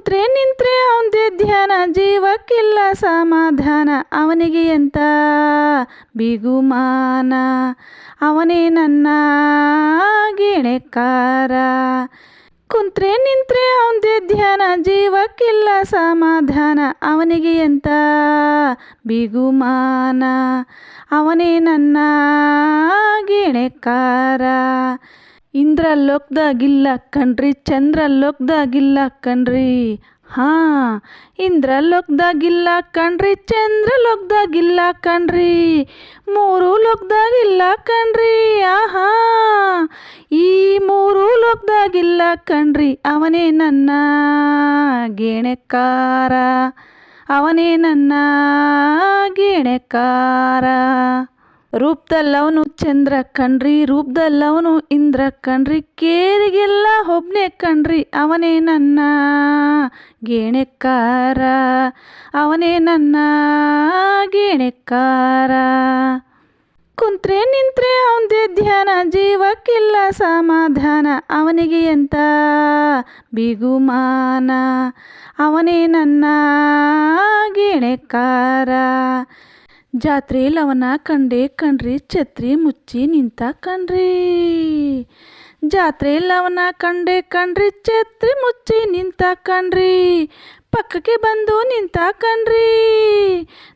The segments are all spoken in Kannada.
ಕುಂತ್ರೆ ನಿಂತ್ರೆ ಅವಂದೇ ಧ್ಯಾನ, ಜೀವಕ್ಕಿಲ್ಲ ಸಮಾಧಾನ. ಅವನಿಗೆ ಎಂತ? ಬಿಗುಮಾನ ಅವನೇ ನನ್ನ ಗೆಣೆಕಾರ. ಕುಂತ್ರೆ, ನಿಂತ್ರೆ ಅವಂದೇ ಧ್ಯಾನ, ಜೀವಕ್ಕಿಲ್ಲ ಸಮಾಧಾನ. ಅವನಿಗೆ ಎಂತ? ಬಿಗುಮಾನ ಅವನೇ ನನ್ನ ಗಿಣೆಕಾರ. ಇಂದ್ರ ಲೋಕದಾಗಿಲ್ಲ ಕಣ್ರಿ ಚಂದ್ರ ಲೋಕದಾಗಿಲ್ಲ ಕಣ್ರಿ. ಹಾಂ ಇಂದ್ರ ಲೋಕದಾಗಿಲ್ಲ ಕಣ್ರಿ ಚಂದ್ರ ಲೋಕದಾಗಿಲ್ಲ ಕಣ್ರಿ. ಮೂರು ಲೋಕದಾಗಿಲ್ಲ ಕಣ್ರಿ, ಆಹಾ. ಈ ಮೂರು ಲೋಕದಾಗಿಲ್ಲ ಕಣ್ರಿ, ಅವನೇ ನನ್ನ ಗೆಣೆಕಾರ. ಅವನೇ ನನ್ನ ಗೆಣೆಕಾರ. ರೂಪದಲ್ಲವನು ಚಂದ್ರ ಕಣ್ರಿ, ರೂಪದಲ್ಲವನು ಇಂದ್ರ ಕಣ್ರಿ, ಕೇರಿಗೆಲ್ಲ ಒಬ್ನೇ ಕಣ್ರಿ, ಅವನೇ ನನ್ನ ಗೇಣೆಕ್ಕಾರ, ಅವನೇ ನನ್ನ ಗೇಣೆಕ್ಕಾರ. ಕುಂತ್ರೆ ನಿಂತ್ರೆ ಅವಂದೇ ಧ್ಯಾನ, ಜೀವಕ್ಕಿಲ್ಲ ಸಮಾಧಾನ, ಅವನಿಗೆ ಎಂತ ಬಿಗುಮಾನ, ಅವನೇ ನನ್ನ ಗೆಣೆಕಾರ ಜಾತ್ರೆಯಲ್ಲಿ ಅವನ ಕಂಡೇ ಕಣ್ರಿ, ಛತ್ರಿ ಮುಚ್ಚಿ ನಿಂತ ಕಣ್ರಿ. ಜಾತ್ರೆಯಲ್ಲಿ ಅವನ ಕಂಡೆ ಕಣ್ರಿ, ಛತ್ರಿ ಮುಚ್ಚಿ ನಿಂತ ಕಣ್ರಿ. ಪಕ್ಕಕ್ಕೆ ಬಂದು ನಿಂತ ಕಣ್ರಿ.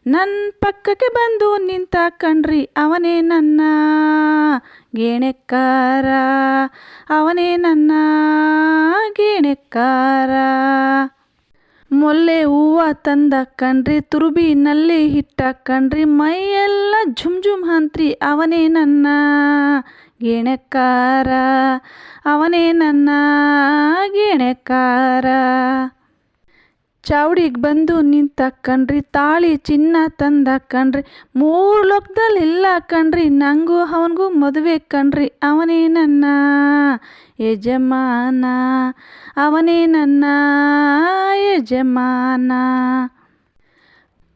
ನನ್ನ ಪಕ್ಕಕ್ಕೆ ಬಂದು ನಿಂತ ಕಣ್ರಿ, ಅವನೇ ನನ್ನ ಗೇಣೆಕ್ಕಾರ. ಅವನೇ ನನ್ನ ಗೆಣೆಕಾರ ಮೊಲ್ಲೆ ಹೂವ ತಂದ ಕಣ್ರಿ, ತುರುಬಿನಲ್ಲಿ ಹಿಟ್ಟ ಕಣ್ರಿ, ಮೈಯೆಲ್ಲ ಝುಮ್ ಝುಮ್ ಅಂತ್ರಿ ಅವನೇ ನನ್ನ ಗೆಣೆಕಾರ, ಅವನೇ ನನ್ನ ಗೆಣೆಕಾರ. ಚಾವಡಿಗೆ ಬಂದು ನಿಂತ ಕಣ್ರಿ, ತಾಳಿ ಚಿನ್ನ ತಂದ ಕಣ್ರಿ, ಮೂರು ಲೋಕದಲ್ಲಿಲ್ಲ ಕಣ್ರಿ ನನಗೂ ಅವನಿಗೂ ಮದುವೆ ಕಣ್ರಿ, ಅವನೇ ನನ್ನ ಯಜಮಾನ, ಅವನೇ ನನ್ನ ಯಜಮಾನ.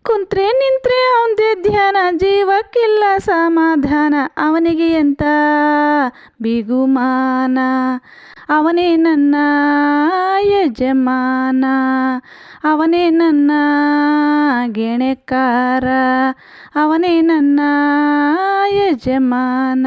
ಕುಂತ್ರೆ ನಿಂತ್ರೆ ಅವಂದೇ ಧ್ಯಾನ, ಜೀವಕ್ಕಿಲ್ಲ ಸಮಾಧಾನ. ಅವನಿಗೆ ಎಂತ? ಬಿಗುಮಾನ ಅವನೇ ನನ್ನ ಯಜಮಾನ. ಅವನೇ ನನ್ನ ಗೆಣೆಕಾರ. ಅವನೇ ನನ್ನ ಯಜಮಾನ.